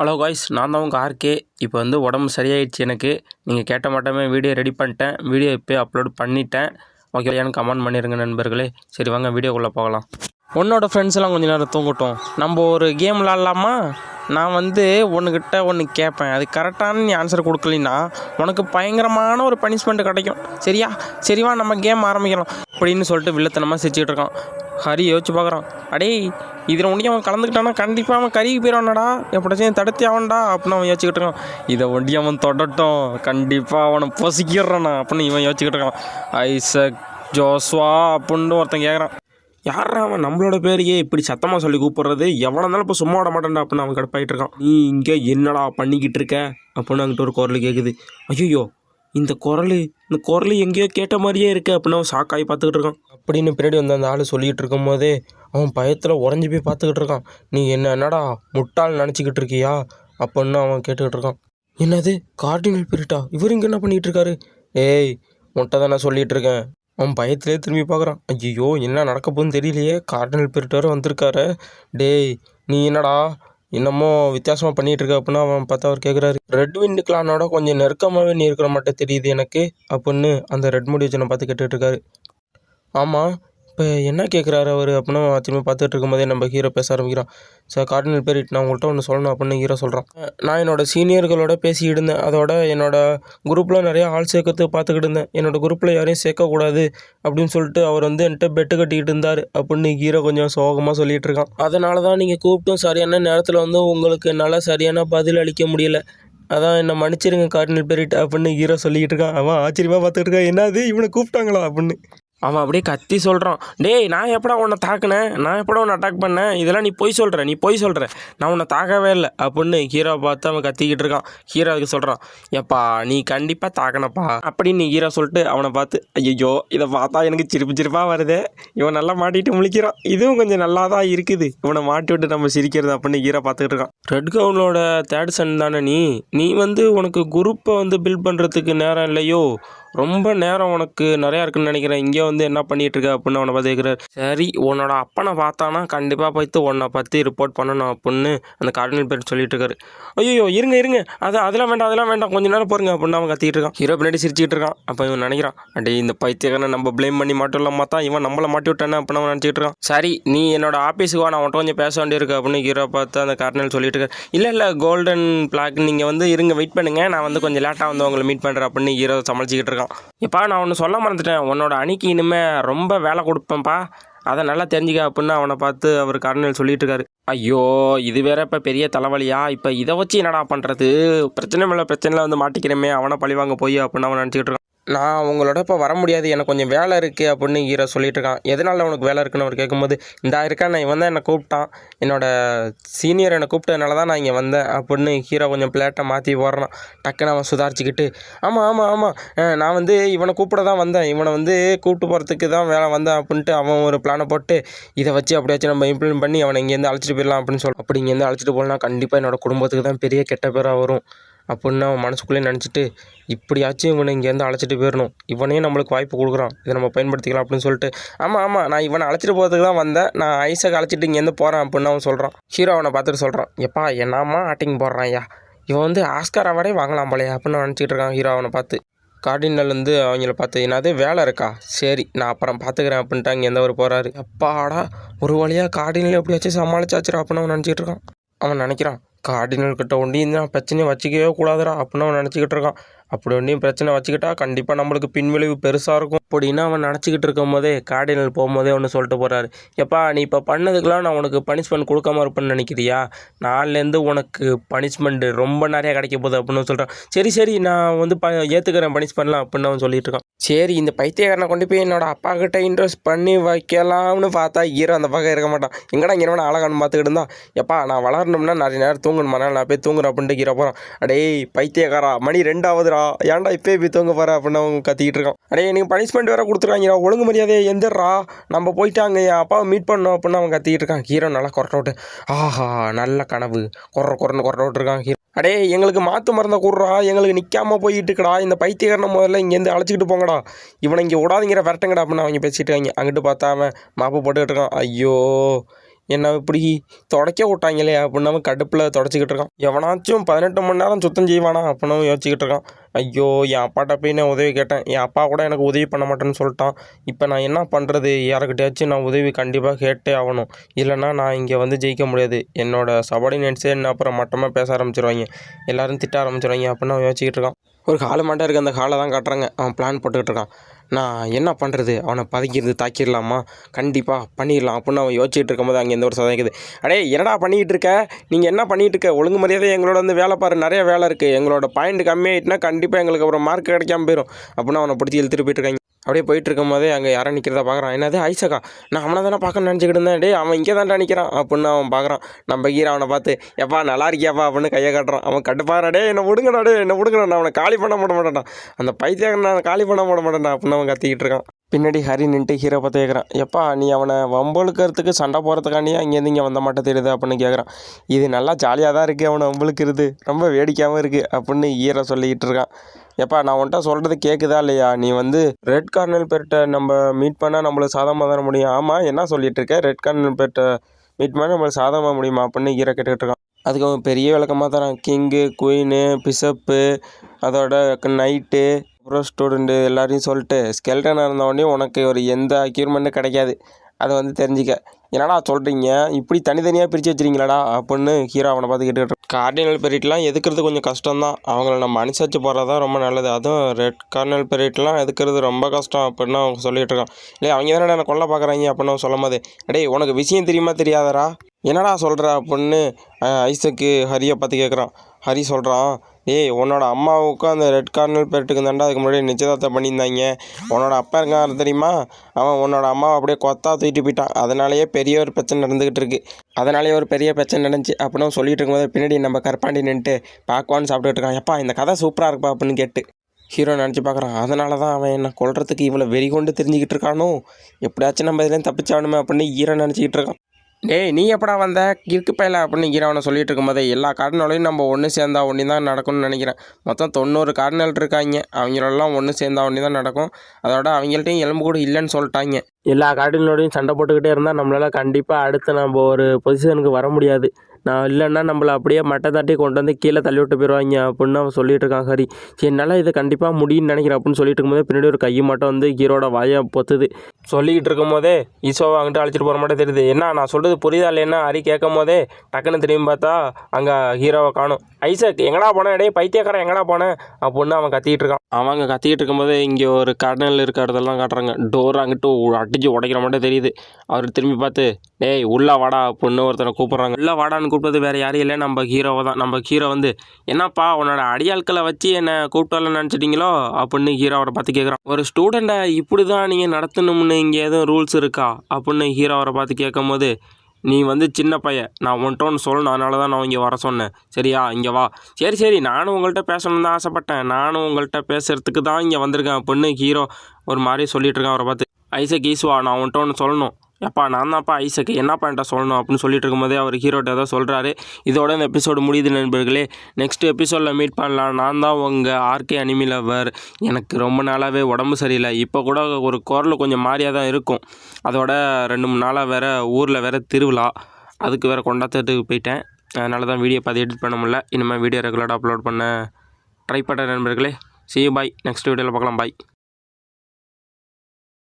Hello guys நான் தான் உங்கள் ஆர்கே இப்போ வந்து உடம்பு சரியாயிடுச்சு எனக்கு. நீங்கள் கேட்ட மாட்டோமே வீடியோ ரெடி பண்ணிட்டேன். வீடியோ இப்போ அப்லோட் பண்ணிட்டேன். ஓகே எனக்கு கமெண்ட் பண்ணிடுங்க நண்பர்களே. சரி வாங்க வீடியோக்குள்ளே போகலாம். உன்னோட ஃப்ரெண்ட்ஸ் எல்லாம் நேரம் தூங்கட்டும். நம்ம ஒரு கேம் விளாட்லாமா நான் வந்து ஒன்றுக்கிட்ட ஒன்று கேட்பேன். அது கரெக்டான நீ ஆன்சர் கொடுக்கலின்னா உனக்கு பயங்கரமான ஒரு பனிஷ்மெண்ட் கிடைக்கும். சரியா? சரிவா நம்ம கேம் ஆரம்பிக்கலாம். அப்படின்னு சொல்லிட்டு வில்லத்தனமாக சிரிச்சுக்கிட்டு இருக்கான். ஹரி யோசிச்சு பார்க்குறான். அடே இதில் ஒண்டி அவன் கலந்துக்கிட்டானா? கண்டிப்பாக அவன் கருகி போயிடுவானடா. எப்படியாச்சும் தடுத்து அவன்டா அப்படின்னு அவன் யோசிச்சுக்கிட்டு இருக்கான். இதை ஒண்டி அவன் தொடட்டும். கண்டிப்பாக அவனை பொசிக்கிடுறானா அப்படின்னு இவன் யோசிச்சுக்கிட்டு இருக்கான். ஐசக் ஜோஸ்வா அப்படின்னு ஒருத்தன் கேட்குறான். யாரா அவன் நம்மளோட பேரையே இப்படி சத்தமாக சொல்லி கூப்பிடுறது? எவ்வளோ இருந்தாலும் இப்போ சும்மா விட மாட்டேன்டா அப்படின்னு அவன் கடுப்பாயிட்டு இருக்கான். நீ இங்கே என்னடா பண்ணிக்கிட்டு இருக்க? அப்படின்னு அங்கிட்ட ஒரு குரல் கேட்குது ஐயோ இந்த குரல் இந்த குரல் எங்கேயோ கேட்ட மாதிரியே இருக்கு அப்படின்னு அவன் ஷாக்காகி பார்த்துக்கிட்டு இருக்கான். அப்படின்னு பின்னாடி வந்து அந்த ஆள் சொல்லிகிட்டு இருக்கும் போதே அவன் பயத்தில் உறைஞ்சி போய் பார்த்துக்கிட்டு இருக்கான். நீ என்ன என்னடா முட்டாள் நினச்சிக்கிட்டு இருக்கியா? அப்படின்னு அவன் கேட்டுக்கிட்டு இருக்கான். என்னது கார்டினல் பீரிட்டா இவர் இங்கே என்ன பண்ணிகிட்டு இருக்காரு? ஏய் முட்டை தானே சொல்லிகிட்டு இருக்கேன். அவன் பயத்திலே திரும்பி பார்க்குறான். ஐயோ என்ன நடக்க போகுதுன்னு தெரியலையே. கார்டினல் பீரிட் வேறு வந்திருக்காரு. டேய் நீ என்னடா என்னமோ வித்தியாசமாக பண்ணிகிட்டு இருக்க அப்படின்னு அவன் பார்த்தா அவர் கேட்குறாரு ரெட் விண்டு கிளானோட கொஞ்சம் நெருக்கமாகவே நீ இருக்கிற மாட்டே தெரியுது எனக்கு அப்படின்னு அந்த ரெட் முடி வச்சனை பார்த்து கேட்டுட்ருக்காரு ஆமாம் இப்போ என்ன கேட்குறாரு அவர் அப்படின்னா திரும்பி பார்த்துட்டு இருக்கும்போதே நம்ம ஹீரோ பேச ஆரம்பிக்கிறான். சார் கார்டினல் பேர் நான் உங்கள்கிட்ட ஒன்று சொல்லணும் அப்படின்னு ஹீரோ சொல்கிறான் நான் என்னோட சீனியர்களோட பேசிக்கிட்டு இருந்தேன். அதோட என்னோட குரூப்பில் நிறைய ஆள் சேர்க்கறதுக்கு பார்த்துக்கிட்டு இருந்தேன். என்னோட குரூப்பில் யாரையும் சேர்க்கக்கூடாது அப்படின்னு சொல்லிட்டு அவர் வந்து என்கிட்ட பெட்டு கட்டிக்கிட்டு இருந்தார் அப்படின்னு ஹீரோ கொஞ்சம் சோகமாக சொல்லிட்டு இருக்கான். அதனால தான் நீங்கள் கூப்பிட்டும் சரியான நேரத்தில் வந்து உங்களுக்கு என்னால் சரியான பதில் அளிக்க முடியல. அதான் என்னை மன்னிச்சிருங்க கார்டினல் பெரிட் அப்படின்னு ஹீரோ சொல்லிக்கிட்டு இருக்கான். அவன் ஆச்சரியமாக பார்த்துக்கிட்டு இருக்கான். என்னது? இவனை கூப்பிட்டாங்களா? அப்படின்னு. அவன் அப்படியே கத்தி சொல்கிறான் டேய் நான் எப்படா உன்னை தாக்குனேன்? நான் எப்படா உன்னை அட்டாக் பண்ணேன்? இதெல்லாம் நீ பொய் சொல்கிற நீ பொய் சொல்கிற நான் உன்னை தாக்கவே இல்லை. அப்படின்னு ஹீரோ பார்த்து அவன் கத்திக்கிட்டு இருக்கான். ஹீரோ அதுக்கு சொல்கிறான் எப்பா நீ கண்டிப்பாக தாக்கனப்பா. அப்படின்னு நீ ஹீரோ சொல்லிட்டு அவனை பார்த்து ஐயோ இதை பார்த்தா எனக்கு சிரிப்பு சிரிப்பாக வருதே. இவன் நல்லா மாட்டிட்டு முழிக்கிறான். இதுவும் கொஞ்சம் நல்லா தான் இருக்குது. இவனை மாட்டி விட்டு நம்ம சிரிக்கிறது அப்படின்னு ஹீரோ பார்த்துக்கிட்டு இருக்கான். ரெட் கவுனோட தேர்ட் சன் தானே நீ? நீ வந்து உனக்கு குரூப்பை வந்து பில்ட் பண்ணுறதுக்கு நேரம் இல்லையோ? ரொம்ப நேரம் உனக்கு நிறையா இருக்குன்னு நினைக்கிறேன். இங்கே வந்து என்ன பண்ணிகிட்டு இருக்க அப்படின்னு அவனை பார்த்து கேட்குறாரு. சரி உன்னோட அப்பனை பார்த்தானா? கண்டிப்பாக போய்த்து உன்னை பற்றி ரிப்போர்ட் பண்ணணும் அப்படின்னு அந்த கார்டினல் பேர் சொல்லிட்டு இருக்காரு ஐயோ இருங்க இருங்க. அது அதெல்லாம் வேண்டாம் அதெல்லாம் வேண்டாம். கொஞ்ச நேரம் போருங்க அப்படின்னு அவன் கத்திட்டு இருக்கான். ஹீரோ பின்னாடி சிரிச்சுட்டு இருக்கான். அப்போ இவன் நினைக்கிறான் அடே இந்த பைத்தியக்காரனை நம்ம ப்ளேம் பண்ணி மட்டும் இல்லாமல் தான் இவன் நம்மளை மாட்டி விட்டானே அப்படின்னு அவன் நினச்சிட்டு இருக்கான். சரி நீ என்னோட ஆஃபீஸுக்கு வா நான் உன்ட்ட கொஞ்சம் பேச வேண்டியிருக்கு அப்படின்னு ஹீரோ பார்த்து அந்த கார்டினல் சொல்லிட்டு இருக்காரு. இல்லை இல்லை கோல்டன் பிளாக் நீங்கள் வந்து இருங்க வெயிட் பண்ணுங்கள் நான் வந்து கொஞ்சம் லேட்டாக வந்து உங்களை மீட் பண்ணுறேன் அப்படின்னு ஹீரோ சமாளிச்சுக்கிட்டு இருக்கான். எப்பா நான் ஒன்று சொல்ல மறந்துட்டேன். உன்னோட அணிக்கு இனிமேல் ரொம்ப வேலை கொடுப்பேன்ப்பா. அதை நல்லா தெரிஞ்சுக்க அப்படின்னு அவனை பார்த்து அவர் கர்னல் சொல்லிட்டு இருக்காரு. ஐயோ இது வேற இப்போ பெரிய தலைவலியா? இப்போ இதை வச்சு என்னடா பண்ணுறது பிரச்சனை மேலே பிரச்சனையில் வந்து மாட்டிக்கிறேமே. அவனை பழிவாங்க போய் அப்படின்னு அவன் நினச்சிக்கிட்டு இருக்கான். நான் அவங்களோட இப்போ வர முடியாது எனக்கு கொஞ்சம் வேலை இருக்குது அப்படின்னு ஹீரோ சொல்லிட்டு இருக்கான் எதனால உனக்கு வேலை இருக்குன்னு அவர் கேட்கும்போது இந்த இருக்கா நான் இவன் தான் என்னை கூப்பிட்டான். என்னோட சீனியர் என்னை கூப்பிட்டதுனால தான் நான் இங்கே வந்தேன் அப்படின்னு ஹீரோ கொஞ்சம் பிளேட்டை மாற்றி போடுறான் டக்குன்னு அவன் சுதாரிச்சுக்கிட்டு ஆமாம் ஆமாம் ஆமாம் நான் வந்து இவனை கூப்பிட தான் வந்தேன். இவனை வந்து கூப்பிட்டு போகிறதுக்கு தான் வேலை வந்தேன் அப்படின்ட்டு அவன் ஒரு பிளானை போட்டு இதை வச்சு அப்படியாச்சும் நம்ம இம்ப்ளிமெண்ட் பண்ணி அவனை இங்கேருந்து அழைச்சிட்டு போயிடலாம் அப்படின்னு சொல்லி அப்படி இங்கேருந்து அழைச்சிட்டு போகலாம் கண்டிப்பாக என்னோட குடும்பத்துக்கு தான் பெரிய கெட்ட பேராக வரும். அப்படின்னு அவன் மனசுக்குள்ளே நினச்சிட்டு இப்படியாச்சும் இவனை இங்கேருந்து அழைச்சிட்டு போயிடணும். இவனே நம்மளுக்கு வாய்ப்பு கொடுக்குறான். இதை நம்ம பயன்படுத்திக்கலாம் அப்படின்னு சொல்லிட்டு ஆமாம் ஆமாம் நான் இவனை அழைச்சிட்டு போகிறதுக்கு தான் வந்தேன். நான் ஐசக் அழைச்சிட்டு இங்கேருந்து போகிறேன் அப்படின்னு அவன் சொல்கிறான் ஹீரோ அவனை பார்த்துட்டு சொல்கிறான் எப்பா என்னம்மா ஆட்டிங் போடுறான் ஐயா இவன் வந்து ஆஸ்கார் அவார்டே வாங்கலாம் போலையா அப்படின்னு நினச்சிட்டு இருக்கான் ஹீரோ அவனை பார்த்து. கார்டினல் வந்து அவங்கள பார்த்து என்னது வேலை இருக்கா? சரி நான் அப்புறம் பார்த்துக்கிறேன் அப்படின்ட்டு அங்கே எந்த ஒரு போகிறாரு அப்பாடா ஒரு வழியாக கார்டினல் எப்படியாச்சும் சமாளிச்சாச்சுரா அப்படின்னு அவன் நினச்சிட்டு இருக்கான். அவன் நினைக்கிறான் கார்டினல் கிட்ட ஒண்டி தான் பிரச்சனையை வச்சுக்கவே கூடாதுடா அப்படின்னு அவன் நினச்சிக்கிட்டு இருக்கான். அப்படி ஒன்றையும் பிரச்சனை வச்சுக்கிட்டா கண்டிப்பாக நம்மளுக்கு பின்விளைவு பெருசாக இருக்கும். அப்படின்னு அவன் நினச்சிக்கிட்டு இருக்கும் போதே கார்டினல் போகும்போதே ஒன்று சொல்லிட்டு போகிறாரு எப்பா நீ இப்போ பண்ணதுக்கெலாம் நான் உனக்கு பனிஷ்மெண்ட் கொடுக்காம இருப்பேன்னு நினைக்கிறியா? நாளிலேருந்து உனக்கு பனிஷ்மெண்ட்டு ரொம்ப நிறையா கிடைக்க போகுது அப்படின்னு சொல்கிறான் சரி சரி நான் வந்து ப ஏற்றுக்கிறேன் பனிஷ்மெண்ட்லாம் அப்படின்னு அவன் சொல்லிட்டு இருக்கான். சரி இந்த பைத்தியக்காரனை கொண்டு போய் என்னோட அப்பா கிட்ட இன்ட்ரெஸ்ட் பண்ணி வைக்கலாம்னு பார்த்தா ஹீரோ அந்த பக்கம் இருக்க மாட்டான். எங்கடா இங்கே வேணா அழகான்னு பார்த்துக்கிட்டு இருந்தா எப்பா நான் வளரணும்னா நிறைய நேரம் தூங்கணுமா? நான் போய் தூங்குறேன் அப்படின்ட்டு கீரை போகிறான் அடே பைத்தியக்காரா மணி ரெண்டாவதுடா ஏன்டா இப்போயே போய் தூங்க போகிற அப்படின்னு அவங்க கத்திக்கிட்டு இருக்கான். அடே எனக்கு பனிஷ்மெண்ட் வேற கொடுத்துருக்காங்கடா. ஒழுங்கு மரியாதையை எந்திரா நம்ம போயிட்டாங்க என் அப்பாவை மீட் பண்ணோம் அப்படின்னு அவன் கத்திக்கிட்டு இருக்கான். ஹீரோ நல்லா கொரட்ட விட்டு ஆஹா நல்ல கனவு. கொர கொரன்னு கொரட்ட விட்டுருக்கான் ஹீரோ. அடே எங்களுக்கு மாற்று மருந்தை கூடுறா. எங்களுக்கு நிற்காம போயிட்டு இருக்கடா. இந்த பைத்தியக்காரனை முதல்ல இங்கேருந்து அழைச்சிக்கிட்டு போங்கடா. இவனை இங்கே விடாதீங்கிற விரட்டுங்கடா அப்படின்னு அவங்க பேசிட்டு இருக்காங்க. அங்கிட்டு பார்த்தா அவன் மாப்பு போட்டுக்கிட்டு இருக்கான். ஐயோ என்ன இப்படி தொடக்க விட்டாங்களே அப்படின்னவன் கடுப்பில் தொடச்சிக்கிட்டு இருக்கான். எவனாச்சும் பதினெட்டு மணி நேரம் சுத்தம் செய்வானா அப்படின்னு யோசிச்சுக்கிட்டு இருக்கான். ஐயோ என் அப்பாட்ட போய் நான் உதவி கேட்டேன். என் அப்பா கூட எனக்கு உதவி பண்ண மாட்டேன்னு சொல்லிட்டான். இப்போ நான் என்ன பண்ணுறது யாருக்கிட்டயாச்சும் நான் உதவி கண்டிப்பாக கேட்டே ஆகணும். இல்லைன்னா நான் இங்கே வந்து ஜெயிக்க முடியாது. என்னோட சபார்டினேட்ஸே என்ன அப்புறம் மட்டமாக பேச ஆரம்பிச்சிருவாங்க. எல்லோரும் திட்ட ஆரம்பிச்சிருவாங்க. அப்படின்னு அவன் யோசிச்சுக்கிட்டு இருக்கான். ஒரு காலு மாட்டே இருக்க. அந்த காலை தான் காட்டுறாங்க. அவன் பிளான் போட்டுக்கிட்டு இருக்கான். நான் என்ன பண்ணுறது அவனை பதுக்கிறது தாக்கிடலாமா? கண்டிப்பாக பண்ணிடலாம் அப்படின்னு அவன் யோசிச்சுட்டு இருக்கும்போது அங்கே எந்த ஒரு சதைக்குது அடே என்னடா பண்ணிக்கிட்டு இருக்க? நீங்கள் என்ன பண்ணிகிட்டு இருக்க? ஒழுங்கு மரியாதை எங்களோட வந்து வேலை பாரு நிறைய வேலை இருக்குது எங்களோட பாயிண்ட் கம்மியாயிட்டுனா கண்டிப்பாக எங்களுக்கு அப்புறம் மார்க் கிடைக்காம போயிடும் அப்படின்னு அவனை பிடிச்சி இழுத்துட்டு போயிட்டு இருக்காங்க. அப்படியே போயிட்டு இருக்கும் போதே அங்கே யாரோ நிற்கிறதா பார்க்குறான். என்னது ஐசக்கா? நான் அவனை தானே பார்க்க நினச்சிக்கிட்டு இருந்தேன். டே அவன் இங்கே தான்டா நிற்கிறான் அப்படின்னு அவன் பார்க்குறான். நம்ம கீரை அவனை பார்த்து எப்பா நல்லா இருக்கியாப்பா? அப்படின்னு கையை காட்டுறான். அவன் கட்டுப்பாரா டே என்னை விடுங்கடா டே என்னை விடுங்கடா நான் அவனை காலி பண்ண போட மாட்டேன்டா. அந்த பைத்தியம் நான் காலி பண்ண போட மாட்டேன்டா அப்படின்னு அவன் கத்திக்கிட்டு இருக்கான். பின்னாடி ஹரி நின்ட்டு ஹீரோ பார்த்து கேட்குறான் எப்பா நீ அவனை வம்பளுக்கிறதுக்கு சண்டை போகிறதுக்காண்டியா இங்கேருந்து இங்கே வந்த மாட்டே தெரியுது? அப்படின்னு கேட்குறான் இது நல்லா ஜாலியாக தான் இருக்குது அவனை வம்பளுக்கிறது ரொம்ப வேடிக்கையாகவும் இருக்குது அப்படின்னு ஹீரோ சொல்லிக்கிட்டு இருக்கான். எப்பா நான் உன்ட்ட சொல்கிறது கேட்குதா இல்லையா? நீ வந்து ரெட் கார்னல் பேர்ட்ட நம்ம மீட் பண்ணால் நம்மளுக்கு சாதமாக தானே முடியும்? ஆமாம் என்ன சொல்லிட்டு இருக்க? ரெட் கார்னல் பேர்ட்ட மீட் பண்ணால் நம்மளுக்கு சாதமாக முடியுமா? அப்படின்னு ஹீரோ கேட்டுக்கிட்டு இருக்கான். அதுக்கு அவன் பெரிய விளக்கமாக தரான். கிங்கு குயினு பிசப்பு அதோட நைட்டு ப்ரோ ஸ்டூடெண்ட்டு எல்லாரையும் சொல்லிட்டு ஸ்கெல்டனாக இருந்தவொடனே உனக்கு ஒரு எந்த அக்யூர்மெண்ட்டும் கிடைக்காது. அதை வந்து தெரிஞ்சுக்க. என்னடா சொல்கிறீங்க இப்படி தனித்தனியாக பிரித்து வச்சிருக்கீங்களாடா? அப்படின்னு ஹீரோ அவனை பார்த்து கேட்டுக்கிட்டு கார்டினல் பெரியட்லாம் எதுக்கிறது கொஞ்சம் கஷ்டம்தான். அவங்கள நம்ம அனுசரித்து போகிறது தான் ரொம்ப நல்லது. அதுவும் ரெட் கார்டினல் பெரியட்லாம் எதுக்கிறது ரொம்ப கஷ்டம் அப்படின்னு அவங்க சொல்லிகிட்டு இருக்கான். இல்லை அவங்க தானே என்ன கொல்ல பார்க்குறாங்க? அப்படின்னு அவன் சொல்லும் போது டேய் உனக்கு விஷயம் தெரியுமா தெரியாதடா? என்னடா சொல்கிற அப்படின்னு ஐசக்கு ஹரியை பார்த்து கேட்குறான். ஹரி சொல்கிறான் ஏய் உன்னோட அம்மாவுக்கும் அந்த ரெட் கார்னல் பெருட்டுக்கு தாண்டா அதுக்கு முன்னாடி நிச்சயதார்த்தம் பண்ணியிருந்தாங்க. உன்னோட அப்பா இருக்கான் தெரியுமா? அவன் உன்னோட அம்மாவை அப்படியே கொத்தா தூக்கிட்டு போயிட்டான். அதனாலேயே பெரிய ஒரு பிரச்சனை நடந்துக்கிட்டு இருக்கு. அதனாலேயே ஒரு பெரிய பிரச்சனை நடந்துச்சு. அப்படின்னு சொல்லிட்டு இருக்கும்போது பின்னாடி நம்ம கற்பாண்டி நின்றுட்டு பார்க்குவான்னு சாப்பிட்டுட்டு இருக்கான். எப்பா இந்த கதை சூப்பராக இருப்பா அப்படின்னு கேட்டு ஹீரோ நினச்சி பார்க்குறான் அதனால தான் அவன் என்ன கொள்றதுக்கு இவ்வளோ வெறி கொண்டு தெரிஞ்சுக்கிட்டு இருக்கானோ? எப்படியாச்சும் நம்ம இதுலேருந்து தப்பிச்சானுமே அப்படின்னு ஹீரோ நினச்சிக்கிட்டு இருக்கான். டேய் நீ எப்படா வந்த? கிறுக்கு பயில அப்படின்னு ஹீரோவனை சொல்லிட்டு இருக்கும்போதே எல்லா கார்டினலையும் நம்ம ஒன்று சேர்ந்தா ஒன்றி தான் நடக்கும்னு நினைக்கிறேன். மொத்தம் தொண்ணூறு கார்டினல் இருக்காங்க. அவங்களெல்லாம் ஒன்று சேர்ந்தா ஒன்றி தான் நடக்கும். அதோட அவங்கள்ட்டையும் எலும்பு கூட இல்லைன்னு சொல்லிட்டாங்க. எல்லா கார்டினலோடையும் சண்டை போட்டுக்கிட்டே இருந்தால் நம்மளால் கண்டிப்பாக அடுத்து நம்ம ஒரு பொசிஷனுக்கு வர முடியாது. நான் இல்லைன்னா நம்மளை அப்படியே மட்டை தட்டி கொண்டு வந்து கீழே தள்ளி விட்டு போயிடுவாங்க அப்படின்னு அவன் சொல்லிட்டு இருக்கான். ஹரி சரி என்னால் இது கண்டிப்பாக முடியும்னு நினைக்கிறேன் அப்படின்னு சொல்லிட்டு இருக்கும்போது பின்னாடி ஒரு கையை மட்டும் வந்து ஹீரோட வாயை பொத்துது. சொல்லிக்கிட்டு இருக்கும்போதே ஈசோவை அங்கிட்டு அழைச்சிட்டு போகிற மாட்டே தெரியுது. என்ன நான் சொல்கிறது புரியுதா இல்லைன்னா ஹரி கேட்கும் போதே டக்குன்னு திரும்பி பார்த்தா அங்கே ஹீரோவை காணும். ஐசக் எங்கடா போனேன் டேய் பைத்தியக்காரன் எங்கடா போனேன் அப்படின்னு அவன் கத்திக்கிட்டு இருக்கான். அவங்க கத்திக்கிட்டு இருக்கும்போது இங்கே ஒரு கடனில் இருக்கிறதெல்லாம் காட்டுறாங்க. டோர் அங்கிட்டு அடிச்சு உடைக்கிற மட்டும் தெரியுது. அவர் திரும்பி பார்த்து டேய் உள்ள வாடா அப்படின்னு ஒருத்தனை கூப்பிட்றாங்க. உள்ள வாடான்னு கூப்பிட்டது வேறு யாரும் இல்லை. நம்ம ஹீரோவை தான். நம்ம ஹீரோ வந்து என்னப்பா உன்னோட அடியாட்களை வச்சு என்னை கூப்பிட்டு நினச்சிட்டிங்களோ? அப்படின்னு ஹீரோ அவரை பார்த்து கேட்குறான். ஒரு ஸ்டூடெண்ட்டை இப்படி தான் நீங்கள் நடத்தணும்னு இங்கே எதுவும் ரூல்ஸ் இருக்கா? அப்படின்னு ஹீரோ அவரை பார்த்து கேட்கும்போது நீ வந்து சின்ன பையன் நான் உன்ட்ட ஒன்று சொல்லணும். அதனால தான் நான் இங்கே வர சொன்னேன். சரியா? இங்கே வா. சரி சரி. நானும் உங்கள்கிட்ட பேசணும்னு தான் ஆசைப்பட்டேன். நானும் உங்கள்கிட்ட பேசுகிறதுக்கு தான் இங்கே வந்திருக்கேன். பொண்ணு ஹீரோ ஒரு மாதிரி சொல்லிட்டு இருக்கான். அவரை பார்த்து ஐசக் ஈஸ்வா நான் உன்ட்ட ஒன்று சொல்லணும். எப்பா நான் தான்ப்பா ஐசக்கு என்னப்பா என்கிட்ட சொல்லணும் அப்படின்னு சொல்லிட்டு இருக்கும்போதே அவர் ஹீரோட்ட ஏதோ சொல்கிறாரு இதோட இந்த எபிசோடு முடியுது நண்பர்களே. நெக்ஸ்ட் எபிசோடில் மீட் பண்ணலாம். நான் தான் உங்கள் ஆர்கே அனிமிலவர் எனக்கு ரொம்ப நாளாகவே உடம்பு சரியில்லை. இப்போ கூட ஒரு குரல் கொஞ்சம் மாறியாக தான் இருக்கும். அதோட ரெண்டு மூணு நாளாக வேறு ஊரில் வேறு திருவிழா. அதுக்கு வேறு கொண்டாத்துட்டு போயிட்டேன். அதனால தான் வீடியோ பார்த்து எடிட் பண்ண முடியல. இனிமேல் வீடியோ ரெகுலராக அப்லோட் பண்ண ட்ரை பண்ணுறேன் நண்பர்களே. சி பாய் நெக்ஸ்ட் வீடியோவில் பார்க்கலாம். பாய்